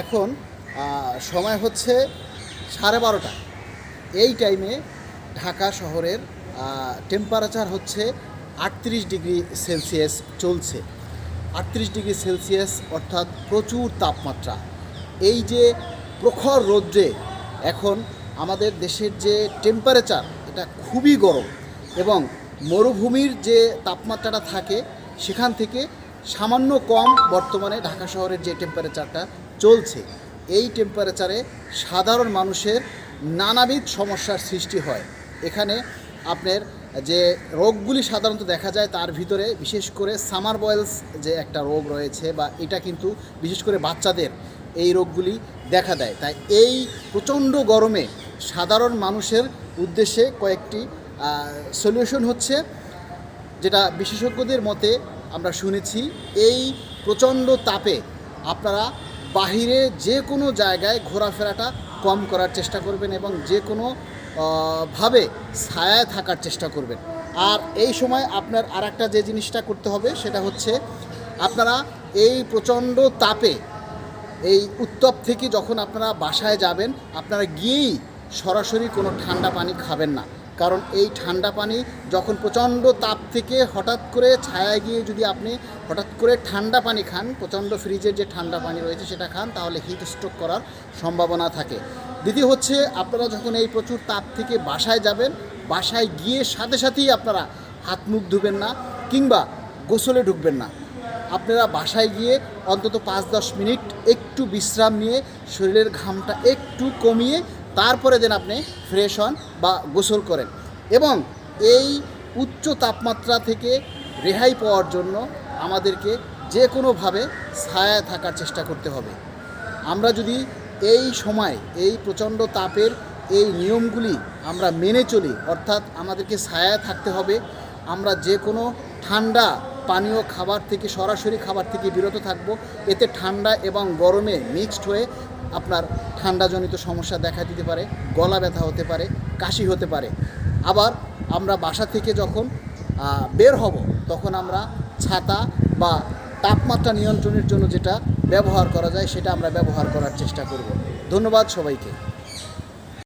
এখন সময় হচ্ছে সাড়ে বারোটা। এই টাইমে ঢাকা শহরের টেম্পারেচার হচ্ছে আটত্রিশ ডিগ্রি সেলসিয়াস চলছে। আটত্রিশ ডিগ্রি সেলসিয়াস অর্থাৎ প্রচুর তাপমাত্রা। এই যে প্রখর রৌদ্রে এখন আমাদের দেশের যে টেম্পারেচার এটা খুবই গরম এবং মরুভূমির যে তাপমাত্রাটা থাকে, সেখান থেকে সামান্য কম বর্তমানে ঢাকা শহরের যে টেম্পারেচারটা চলছে, এই টেম্পারেচারে সাধারণ মানুষের নানাবিধ সমস্যার সৃষ্টি হয়। এখানে আপনার যে রোগগুলি সাধারণত দেখা যায়, তার ভিতরে বিশেষ করে সামার বয়েলস যে একটা রোগ রয়েছে বা এটা কিন্তু বিশেষ করে বাচ্চাদের এই রোগগুলি দেখা দেয়। তাই এই প্রচণ্ড গরমে সাধারণ মানুষের উদ্দেশ্যে কয়েকটি সলিউশন হচ্ছে, যেটা বিশেষজ্ঞদের মতে আমরা শুনেছি, এই প্রচণ্ড তাপে আপনারা বাহিরে যে কোনো জায়গায় ঘোরাফেরাটা কম করার চেষ্টা করবেন এবং যে কোনো ভাবে ছায়ায় থাকার চেষ্টা করবেন। আর এই সময় আপনার আর একটা যে জিনিসটা করতে হবে, সেটা হচ্ছে আপনারা এই প্রচণ্ড তাপে, এই উত্তপ থেকে যখন আপনারা বাসায় যাবেন, আপনারা গিয়েই সরাসরি কোনো ঠান্ডা পানি খাবেন না। কারণ এই ঠান্ডা পানি যখন প্রচণ্ড তাপ থেকে হঠাৎ করে ছায়ায় গিয়ে যদি আপনি হঠাৎ করে ঠান্ডা পানি খান, প্রচণ্ড ফ্রিজের যে ঠান্ডা পানি রয়েছে সেটা খান, তাহলে হিট স্ট্রোক করার সম্ভাবনা থাকে। দ্বিতীয় হচ্ছে, আপনারা যখন এই প্রচুর তাপ থেকে বাসায় যাবেন, বাসায় গিয়ে সাথে সাথেই আপনারা হাত মুখ ধুবেন না কিংবা গোসলে ঢুকবেন না। আপনারা বাসায় গিয়ে অন্তত পাঁচ দশ মিনিট একটু বিশ্রাম নিয়ে শরীরের ঘামটা একটু কমিয়ে তারপরে দেন আপনি ফ্রেশ হন বা গোসল করেন। এবং এই উচ্চ তাপমাত্রা থেকে রেহাই পাওয়ার জন্য আমাদেরকে যে কোনোভাবে ছায়ায় থাকার চেষ্টা করতে হবে। আমরা যদি এই সময়, এই প্রচণ্ড তাপের এই নিয়মগুলি আমরা মেনে চলি, অর্থাৎ আমাদেরকে ছায়ায় থাকতে হবে, আমরা যে কোনো ঠান্ডা পানীয় খাবার থেকে, সরাসরি খাবার থেকে বিরত থাকব, এতে ঠান্ডা এবং গরমে মিক্সড হয়ে আপনার ঠান্ডাজনিত সমস্যা দেখা দিতে পারে, গলা ব্যথা হতে পারে, কাশি হতে পারে। আবার আমরা বাসা থেকে যখন বের হব, তখন আমরা ছাতা বা তাপমাত্রা নিয়ন্ত্রণের জন্য যেটা ব্যবহার করা যায়, সেটা আমরা ব্যবহার করার চেষ্টা করব। ধন্যবাদ সবাইকে।